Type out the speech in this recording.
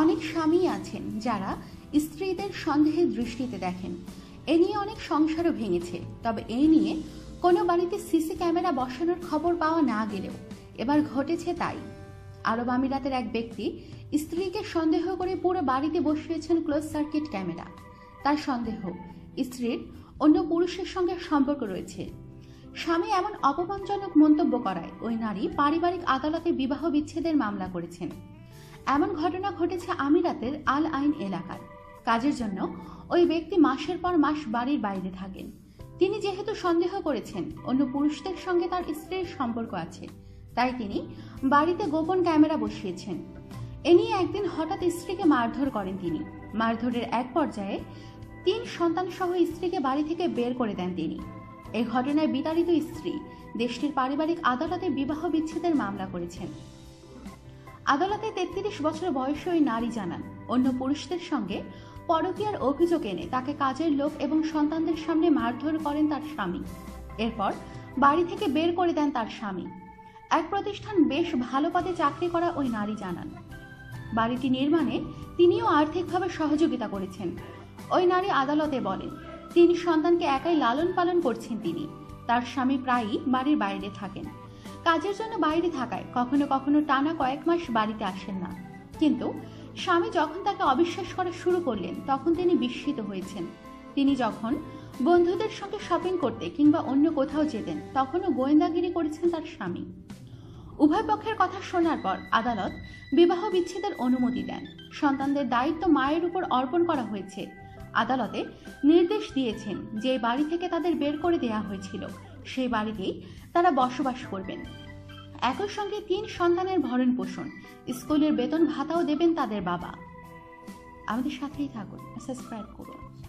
অনেক স্বামী আছেন যারা স্ত্রীদের সন্দেহের দৃষ্টিতে দেখেন। এ নিয়ে অনেক সংসারও ভেঙেছে। তবে এই নিয়ে কোনো বাড়িতে সিসি ক্যামেরা বসানোর খবর পাওয়া না গেলেও এবার ঘটেছে তাই। আরব আমিরাতের এক ব্যক্তি স্ত্রীকে সন্দেহ করে পুরো বাড়িতে বসিয়েছেন ক্লোজ সার্কিট ক্যামেরা। তার সন্দেহ, স্ত্রীর অন্য পুরুষের সঙ্গে সম্পর্ক রয়েছে। স্বামী এমন অপমানজনক মন্তব্য করায় ওই নারী পারিবারিক আদালতে বিবাহ বিচ্ছেদের মামলা করেছেন। এমন ঘটনা ঘটেছে আমিরাতের আল আইন এলাকায়। কাজের জন্য ওই ব্যক্তি মাসের পর মাস বাড়ির বাইরে থাকেন। তিনি যেহেতু সন্দেহ করেছেন, অন্য পুরুষদের সঙ্গে তার স্ত্রীর সম্পর্ক আছে। তাই তিনি বাড়িতে গোপন ক্যামেরা বসিয়েছেন। এ নিয়ে একদিন হঠাৎ স্ত্রীকে মারধর করেন তিনি। মারধরের এক পর্যায়ে তিন সন্তান সহ স্ত্রীকে বাড়ি থেকে বের করে দেন তিনি। এই ঘটনায় বিতাড়িত স্ত্রী দেশটির পারিবারিক আদালতে বিবাহ বিচ্ছেদের মামলা করেছেন। আদালতে তেত্রিশ বছর বয়সী ওই নারী জানান, অন্য পুরুষদের সঙ্গে পরকীয়ার অভিযোগ এনে তাকে কাজের লোক এবং সন্তানদের সামনে মারধর করেন তার স্বামী। এরপর বাড়ি থেকে বের করে দেন তার স্বামী। এক প্রতিষ্ঠান বেশ ভালো পদে চাকরি করা ওই নারী জানান। বাড়িটি নির্মাণে তিনিও আর্থিকভাবে সহযোগিতা করেছেন। ওই নারী আদালতে বলেন, তিন সন্তানকে একাই লালন পালন করছেন তিনি। তার স্বামী প্রায়ই বাড়ির বাইরে থাকেন। কাজের জন্য বাইরে থাকায় কখনো কখনো টানা কয়েক মাস বাড়িতে আসেন না। কিন্তু স্বামী যখন তাকে অবিশ্বাস করা শুরু করলেন, তখন তিনি বিস্মিত হয়েছেন। তিনি যখন বন্ধুদের সঙ্গে শপিং করতে কিংবা অন্য কোথাও যেতেন, তখনও গোয়েন্দাগিরি করেছেন তার স্বামী। উভয় পক্ষের কথা শোনার পর আদালত বিবাহ বিচ্ছেদের অনুমতি দেন। সন্তানদের দায়িত্ব মায়ের উপর অর্পণ করা হয়েছে। আদালতে নির্দেশ দিয়েছেন যে বাড়ি থেকে তাদের বের করে দেয়া হয়েছিল। সেই বাড়িতেই তারা বসবাস করবেন। একই সঙ্গে তিন সন্তানের ভরণ পোষণ, স্কুলের বেতন ভাতাও দেবেন তাদের বাবা। আমাদের সাথেই থাকুন সাবস্ক্রাইব করুন।